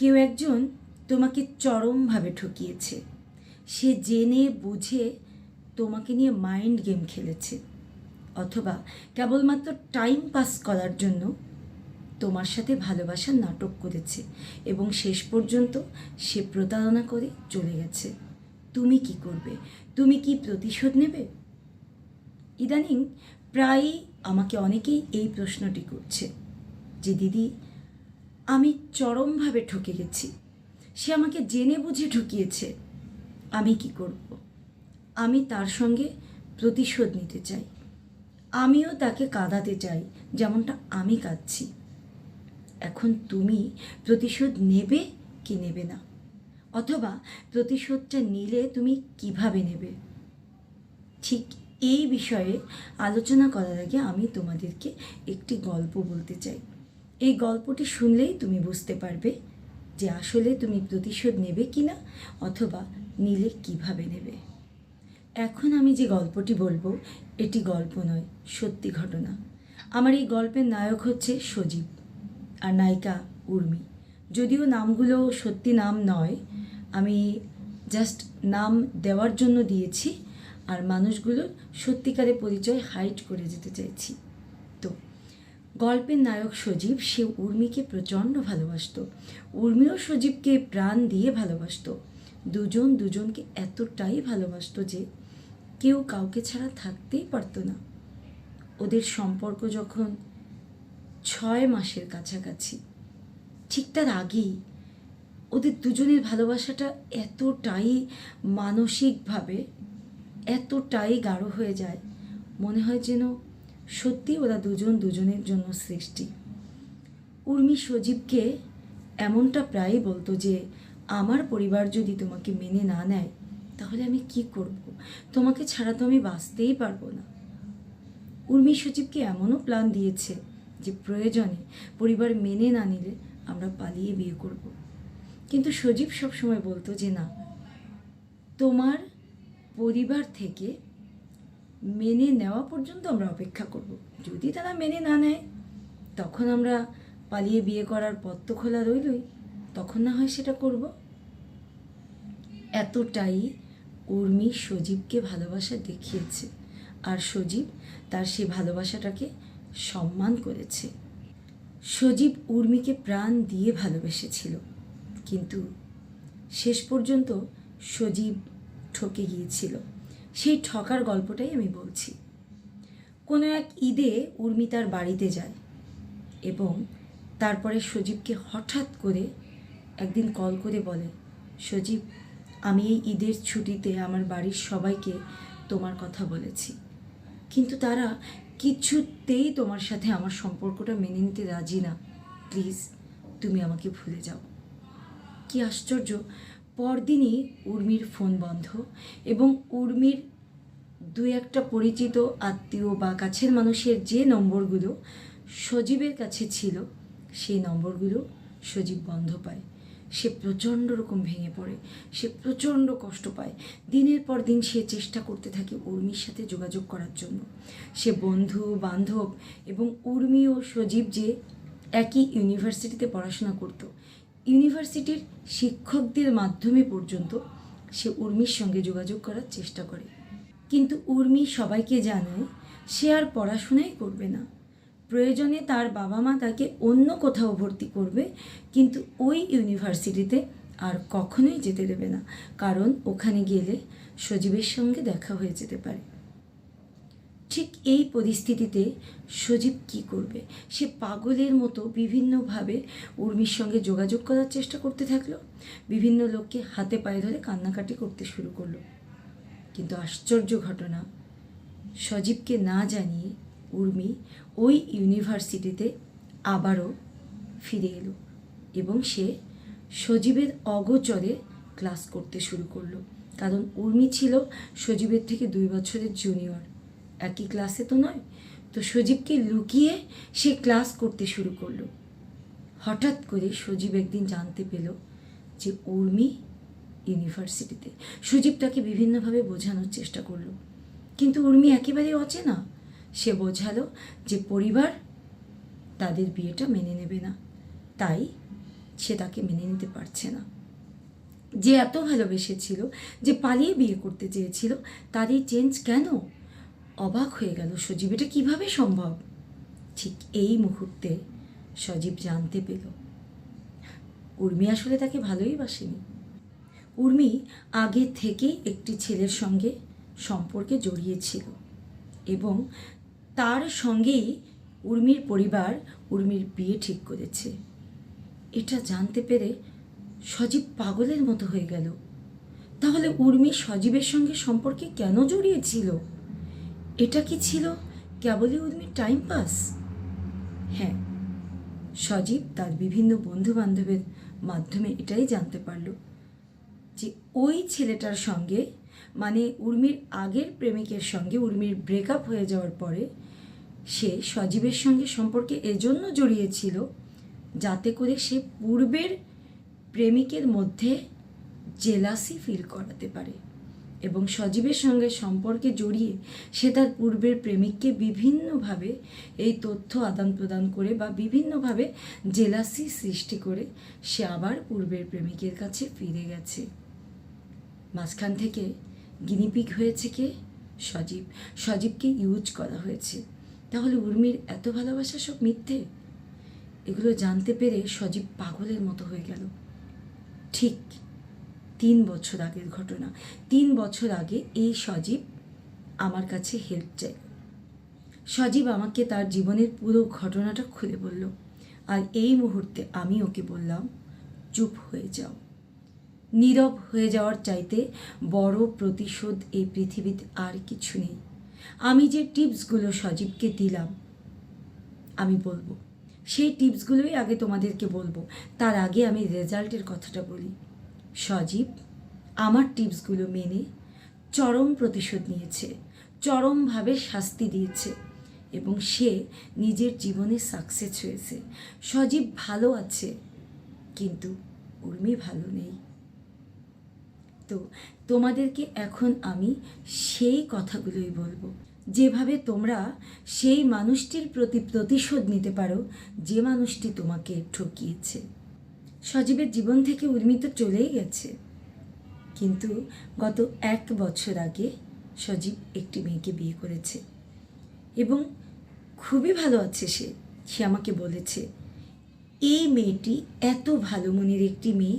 কেউ একজন তোমাকে চরমভাবে ঠকিয়েছে। সে জেনে, বুঝে তোমাকে নিয়ে মাইন্ড গেম খেলেছে। অথবা কেবলমাত্র টাইম পাস করার জন্য তোমার সাথে ভালোবাসার নাটক করেছে এবং শেষ পর্যন্ত সে প্রতারণা করে চলে গেছে। তুমি কি করবে? তুমি কি প্রতিশোধ নেবে? ইদানিং প্রায়ই আমাকে অনেকেই এই প্রশ্নটি করছে যে, দিদি আমি চরমভাবে ঠকে গেছি। সে আমাকে জেনে বুঝে ঠকিয়েছে। আমি কি করব? আমি তার সঙ্গে প্রতিশোধ নিতে চাই। আমিও তাকে কাঁদাতে চাই, যেমনটা আমি কাঁদছি। এখন তুমি প্রতিশোধ নেবে কি নেবে না? অথবা প্রতিশোধটা নিলে তুমি কীভাবে নেবে? ঠিক এই বিষয়ে আলোচনা করার আগে আমি তোমাদেরকে একটি গল্প বলতে চাই। এই গল্পটি শুনলেই তুমি বুঝতে পারবে যে আসলে তুমি প্রতিশোধ নেবে কি না অথবা নিলে কীভাবে নেবে। এখন আমি যে গল্পটি বলব, এটি গল্প নয়, সত্যি ঘটনা। আমার এই গল্পের নায়ক হচ্ছে সজীব আর নায়িকা উর্মি। যদিও নামগুলো সত্যি নাম নয়, আমি জাস্ট নাম দেওয়ার জন্য দিয়েছি আর মানুষগুলোর সত্যিকারের পরিচয় হাইড করে যেতে চাইছি গল্পের নায়ক সজীব, সে উর্মিকে প্রচণ্ড ভালোবাসত। উর্মিও সজীবকে প্রাণ দিয়ে ভালোবাসত। দুজন দুজনকে এতটাই ভালোবাসতো যে কেউ কাউকে ছাড়া থাকতেই পারতো না। ওদের সম্পর্ক যখন ছয় মাসের কাছাকাছি, ঠিক তার আগেই ওদের দুজনের ভালোবাসাটা এতটাই মানসিকভাবে এতটাই গাঢ় হয়ে যায়, মনে হয় যেন সত্যি ওরা দুজন দুজনের জন্য সৃষ্টি। উর্মি সজীবকে এমনটা প্রায়ই বলতো যে, আমার পরিবার যদি তোমাকে মেনে না নেয়, তাহলে আমি কি করব? তোমাকে ছাড়া তো আমি বাঁচতেই পারব না। উর্মি সজীবকে এমনও প্ল্যান দিয়েছে যে, প্রয়োজনে পরিবার মেনে না নিলে আমরা পালিয়ে বিয়ে করব। কিন্তু সজীব সবসময় বলতো যে, না, তোমার পরিবার থেকে মেনে নেওয়া পর্যন্ত আমরা অপেক্ষা করব। যদি তারা মেনে না নেয়, তখন আমরা পালিয়ে বিয়ে করার পথ তো খোলা রইলই। তখন না হয় সেটা করব। এতটাই উর্মি সজীবকে ভালোবাসা দেখিয়েছে আর সজীব তার সেই ভালোবাসাটাকে সম্মান করেছে। সজীব উর্মিকে প্রাণ দিয়ে ভালোবেসেছিল। কিন্তু শেষ পর্যন্ত সজীব ঠকে গিয়েছিল। সেই ঠকার গল্পটাই আমি বলছি। কোনো এক ঈদে উর্মি তার বাড়িতে যায় এবং তারপরে সজীবকে হঠাৎ করে একদিন কল করে বলে, সজীব, আমি এই ঈদের ছুটিতে আমার বাড়ির সবাইকে তোমার কথা বলেছি। কিন্তু তারা কিছুতেই তোমার সাথে আমার সম্পর্কটা মেনে নিতে রাজি না। প্লিজ, তুমি আমাকে ভুলে যাও। কি আশ্চর্য! পরদিনই উর্মির ফোন বন্ধ এবং উর্মির দু একটা পরিচিত আত্মীয় বা কাছের মানুষের যে নম্বরগুলো সজীবের কাছে ছিল, সেই নম্বরগুলো সজীব বন্ধ পায়। সে প্রচণ্ড রকম ভেঙে পড়ে, সে প্রচণ্ড কষ্ট পায়। দিনের পর দিন সে চেষ্টা করতে থাকে উর্মির সাথে যোগাযোগ করার জন্য। সে বন্ধু, বান্ধব এবং উর্মি ও সজীব যে একই ইউনিভার্সিটিতে পড়াশোনা করতো ইউনিভার্সিটির শিক্ষকদের মাধ্যমে পর্যন্ত সে উর্মির সঙ্গে যোগাযোগ করার চেষ্টা করে। কিন্তু উর্মি সবাইকে জানায় সে আর পড়াশোনাই করবে না। প্রয়োজনে তার বাবা মা তাকে অন্য কোথাও ভর্তি করবে, কিন্তু ওই ইউনিভার্সিটিতে আর কখনোই যেতে দেবে না। কারণ ওখানে গেলে সজীবের সঙ্গে দেখা হয়ে যেতে পারে। ঠিক এই পরিস্থিতিতে সজীব কি করবে? সে পাগলের মতো বিভিন্নভাবে উর্মির সঙ্গে যোগাযোগ করার চেষ্টা করতে থাকল। বিভিন্ন লোককে হাতে পায়ে ধরে কান্নাকাটি করতে শুরু করল। কিন্তু আশ্চর্য ঘটনা, সজীবকে না জানিয়ে উর্মি ওই ইউনিভার্সিটিতে আবারও ফিরে এলো এবং সে সজীবের অগোচরে ক্লাস করতে শুরু করল। কারণ উর্মি ছিল সজীবের থেকে দুই বছরের জুনিয়র একই ক্লাসে তো নয়। তো সজীবকে লুকিয়ে সে ক্লাস করতে শুরু করল। হঠাৎ করে সজীব একদিন জানতে পেল যে উর্মি ইউনিভার্সিটিতে সজীব তাকে বিভিন্নভাবে বোঝানোর চেষ্টা করল। কিন্তু উর্মি একেবারেই অচেনা। সে বোঝালো যে পরিবার তাদের বিয়েটা মেনে নেবে না। তাই সে তাকে মেনে নিতে পারছে না। যে এত ভালোবেসেছিল, যে পালিয়ে বিয়ে করতে চেয়েছিল, তার এই চেঞ্জ কেন? অবাক হয়ে গেল, সজীব, এটা কীভাবে সম্ভব? ঠিক এই মুহূর্তে সজীব জানতে পেল, উর্মি আসলে তাকে ভালোই বাসেনি। উর্মি আগে থেকেই একটি ছেলের সঙ্গে সম্পর্কে জড়িয়েছিল এবং তার সঙ্গেই উর্মির পরিবার উর্মির বিয়ে ঠিক করেছে। এটা জানতে পেরে সজীব পাগলের মতো হয়ে গেল। তাহলে উর্মি সজীবের সঙ্গে সম্পর্কে কেন জড়িয়েছিল এটা কি ছিল? কেবলই উর্মির টাইম পাস হ্যাঁ সজীব তার বিভিন্ন বন্ধু বান্ধবের মাধ্যমে এটাই জানতে পারল যে ওই ছেলেটার সঙ্গে মানে উর্মির আগের প্রেমিকের সঙ্গে উর্মির ব্রেকআপ হয়ে যাওয়ার পরে, সে সজীবের সঙ্গে সম্পর্কে এজন্য জড়িয়েছিল যাতে করে সে পূর্বের প্রেমিকের মধ্যে জেলাসি ফিল করাতে পারে। এবং সজীবের সঙ্গে সম্পর্কে জড়িয়ে সে তার পূর্বের প্রেমিককে বিভিন্নভাবে এই তথ্য আদান প্রদান করে বা বিভিন্নভাবে জেলাসি সৃষ্টি করে, সে আবার পূর্বের প্রেমিকের কাছে ফিরে গেছে। মাঝখান থেকে গিনিপিক হয়েছে কে? সজীব। সজীবকে ইউজ করা হয়েছে। তাহলে উর্মির এত ভালোবাসা সব মিথ্যে? এগুলো জানতে পেরে সজীব পাগলের মতো হয়ে গেল। ঠিক তিন বছর আগের ঘটনা। তিন বছর আগে এই সজীব আমার কাছে হেল্প চাই সজীব আমাকে তার জীবনের পুরো ঘটনাটা খুলে বলল। আর এই মুহূর্তে আমি ওকে বললাম, চুপ হয়ে যাও। নীরব হয়ে যাওয়ার চাইতে বড় প্রতিশোধ এই পৃথিবীতে আর কিছু নেই। আমি যে টিপসগুলো সজীবকে দিলাম, আমি বলব। সেই টিপসগুলোই আগে তোমাদেরকে বলব। তার আগে আমি রেজাল্টের কথাটা বলি। সজীব, আমার টিপসগুলো মেনে চরম প্রতিশোধ নিয়েছে, চরমভাবে শাস্তি দিয়েছে এবং সে নিজের জীবনে সাকসেস হয়েছে। সজীব ভালো আছে, কিন্তু উর্মি ভালো নেই। তো তোমাদেরকে এখন আমি সেই কথাগুলোই বলব। যেভাবে তোমরা সেই মানুষটির প্রতি প্রতিশোধ নিতে পারো, যে মানুষটি তোমাকে ঠকিয়েছে। সজীবের জীবন থেকে উর্মি তো চলেই গেছে। কিন্তু গত এক বছর আগে সজীব একটি মেয়েকে বিয়ে করেছে এবং খুবই ভালো আছে সে। সে আমাকে বলেছে, এই মেয়েটি এত ভালো মনের একটি মেয়ে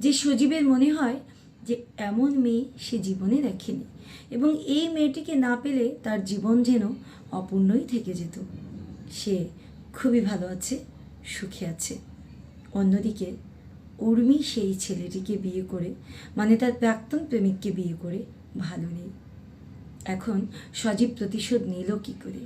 যে সজীবের মনে হয় যে এমন মেয়ে সে জীবনে দেখেনি এবং এই মেয়েটিকে না পেলে তার জীবন যেন অপূর্ণই থেকে যেত। সে খুবই ভালো আছে, সুখে আছে। অন্যদিকে, উর্মি সেই ছেলেটিকে বিয়ে করে মানে তার প্রাক্তন প্রেমিককে বিয়ে করে, ভালো নেই। এখন সজীব প্রতিশোধ নিল কী করে?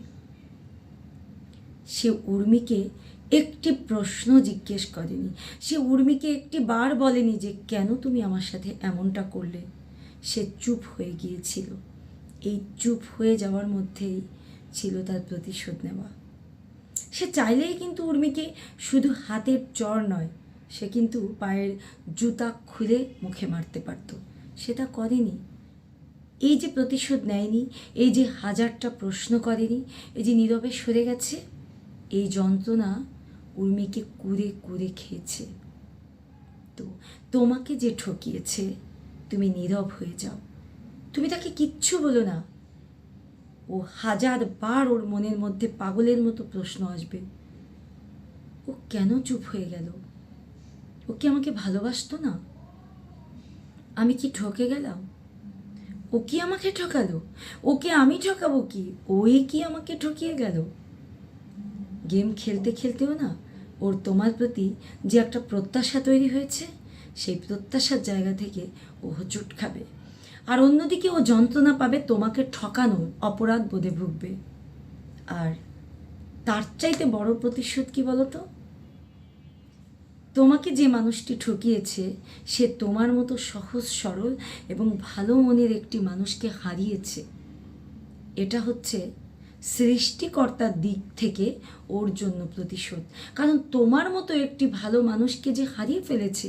সে উর্মিকে একটি প্রশ্ন জিজ্ঞেস করেনি। সে উর্মিকে একটি বার বলেনি যে, কেন তুমি আমার সাথে এমনটা করলে? সে চুপ হয়ে গিয়েছিল। এই চুপ হয়ে যাওয়ার মধ্যেই ছিল তার প্রতিশোধ নেওয়া। সে চাইলেই কিন্তু উর্মিকে শুধু হাতের চর নয়, সে কিন্তু পায়ের জুতা খুলে মুখে মারতে পারত। সেটা করেনি। এই যে প্রতিশোধ নেয়নি, এই যে হাজারটা প্রশ্ন করেনি, এই যে নীরবে সরে গেছে, এই যন্ত্রণা উর্মিকে কুরে কুরে খেয়েছে। তো তোমাকে যে ঠকিয়েছে, তুমি নীরব হয়ে যাও। তুমি তাকে কিচ্ছু বলো না। ও হাজার বার ওর মনের মধ্যে পাগলের মতো প্রশ্ন আসবে। ও কেন চুপ হয়ে গেল? ও কি আমাকে ভালোবাসতো না? আমি কি ঠকে গেলাম? ও কি আমাকে ঠকালো? ওকে আমি ঠকাবো কি? ওই কি আমাকে ঠকিয়ে গেল? গেম খেলতে খেলতেও না, ওর তোমার প্রতি যে একটা প্রত্যাশা তৈরি হয়েছে, সেই প্রত্যাশার জায়গা থেকে ও হোঁচট খাবে। আর অন্যদিকে ও যন্ত্রণা পাবে তোমাকে ঠকানোর অপরাধ বোধে ভুগবে। আর তার চাইতে বড় প্রতিশোধ কি বলতো? তোমাকে যে মানুষটি ঠকিয়েছে, সে তোমার মতো সহজ, সরল এবং ভালো মনের একটি মানুষকে হারিয়েছে। এটা হচ্ছে সৃষ্টিকর্তার দিক থেকে ওর জন্য প্রতিশোধ। কারণ তোমার মতো একটি ভালো মানুষকে যে হারিয়ে ফেলেছে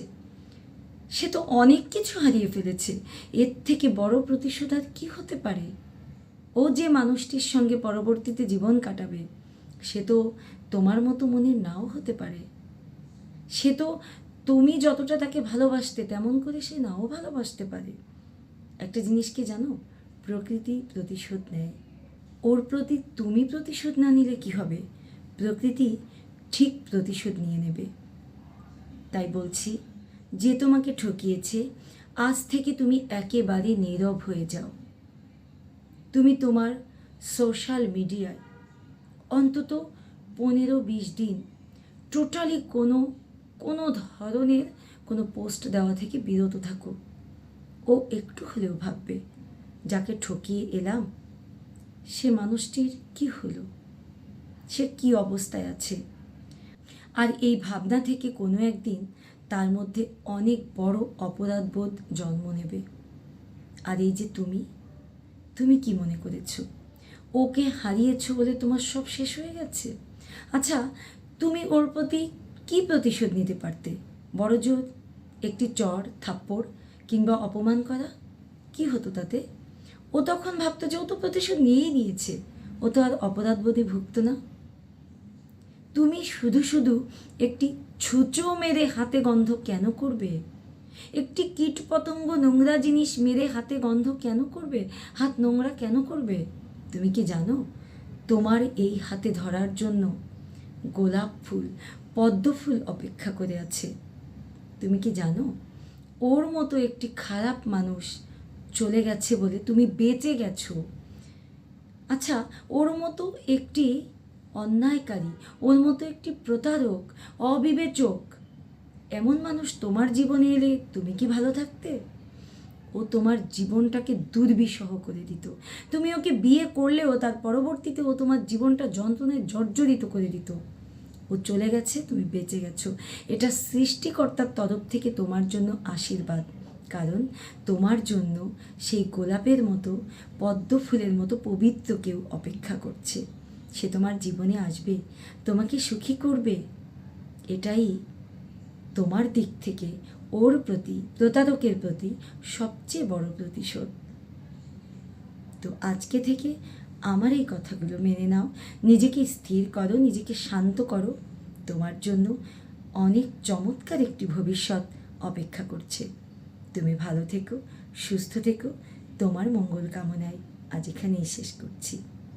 সে তো অনেক কিছু হারিয়ে ফেলেছে। এর থেকে বড় প্রতিশোধ আর কী হতে পারে? ও যে মানুষটির সঙ্গে পরবর্তীতে জীবন কাটাবে, সে তো তোমার মতো মনের নাও হতে পারে। সে তো তুমি যতটা তাকে ভালোবাসতে, তেমন করে সে নাও ভালোবাসতে পারে। একটা জিনিস কি জানো? প্রকৃতি প্রতিশোধ নেয়। ওর প্রতি তুমি প্রতিশোধ না নিলে কি হবে? প্রকৃতি ঠিক প্রতিশোধ নিয়ে নেবে। তাই বলছি যে তোমাকে ঠকিয়েছে, আজ থেকে তুমি একেবারে নীরব হয়ে যাও। তুমি তোমার সোশ্যাল মিডিয়ায় অন্তত পনেরো বিশ দিন টোটালি কোনো কোনো ধরনের কোনো পোস্ট দেওয়া থেকে বিরত থাকো। ও একটু হলেও ভাববে, যাকে ঠকিয়ে এলাম, সে মানুষটির কি হলো? সে কি অবস্থায় আছে? আর এই ভাবনা থেকে কোনো একদিন তার মধ্যে অনেক বড় অপরাধবোধ জন্ম নেবে। আর এই যে তুমি তুমি কি মনে করেছ? ওকে হারিয়েছো বলে তোমার সব শেষ হয়ে গেছে? আচ্ছা তুমি ওর প্রতি কি প্রতিশোধ নিতে পারতে? বড় জোর একটি চর, থাপ্পড় কিংবা অপমান করা? কি হতো তাতে? ও তখন ভাবতো যে ও তো প্রতিশোধ নিয়েই নিয়েছে। ও তো আর অপরাধবোধে ভুগত না। তুমি শুধু শুধু একটি ছুঁচো মেরে হাতে গন্ধ কেন করবে? একটি কীট পতঙ্গ নোংরা জিনিস মেরে হাতে গন্ধ কেন করবে? হাত নোংরা কেন করবে? তুমি কি জানো? তোমার এই হাতে ধরার জন্য গোলাপ ফুল, পদ্ম ফুল অপেক্ষা করে আছে। তুমি কি জানো? ওর মতো একটি খারাপ মানুষ চলে গেছে বলে তুমি বেঁচে গেছো। আচ্ছা ওর মতো একটি অন্যায়কারী, ওর মতো একটি প্রতারক, অবিবেচক। এমন মানুষ তোমার জীবনে এলে তুমি কি ভালো থাকতে? ও তোমার জীবনটাকে দুর্বিষহ করে দিত। তুমি ওকে বিয়ে করলেও তার পরবর্তীতে ও তোমার জীবনটা যন্ত্রণায় জর্জরিত করে দিত। ও চলে গেছে, তুমি বেঁচে গেছো। এটা সৃষ্টিকর্তার তরফ থেকে তোমার জন্য আশীর্বাদ। কারণ তোমার জন্য সেই গোলাপের মতো, পদ্ম ফুলের মতো পবিত্র কেউ অপেক্ষা করছে। সে তোমার জীবনে আসবে, তোমাকে সুখী করবে। এটাই তোমার দিক থেকে ওর প্রতি, প্রতারকের প্রতি সবচেয়ে বড় প্রতিশোধ। তো আজকে থেকে আমার এই কথাগুলো মেনে নাও। নিজেকে স্থির করো, নিজেকে শান্ত করো। তোমার জন্য অনেক চমৎকার একটি ভবিষ্যৎ অপেক্ষা করছে। তুমি ভালো থেকো, সুস্থ থেকো। তোমার মঙ্গল কামনায় আজ এখানেই শেষ করছি।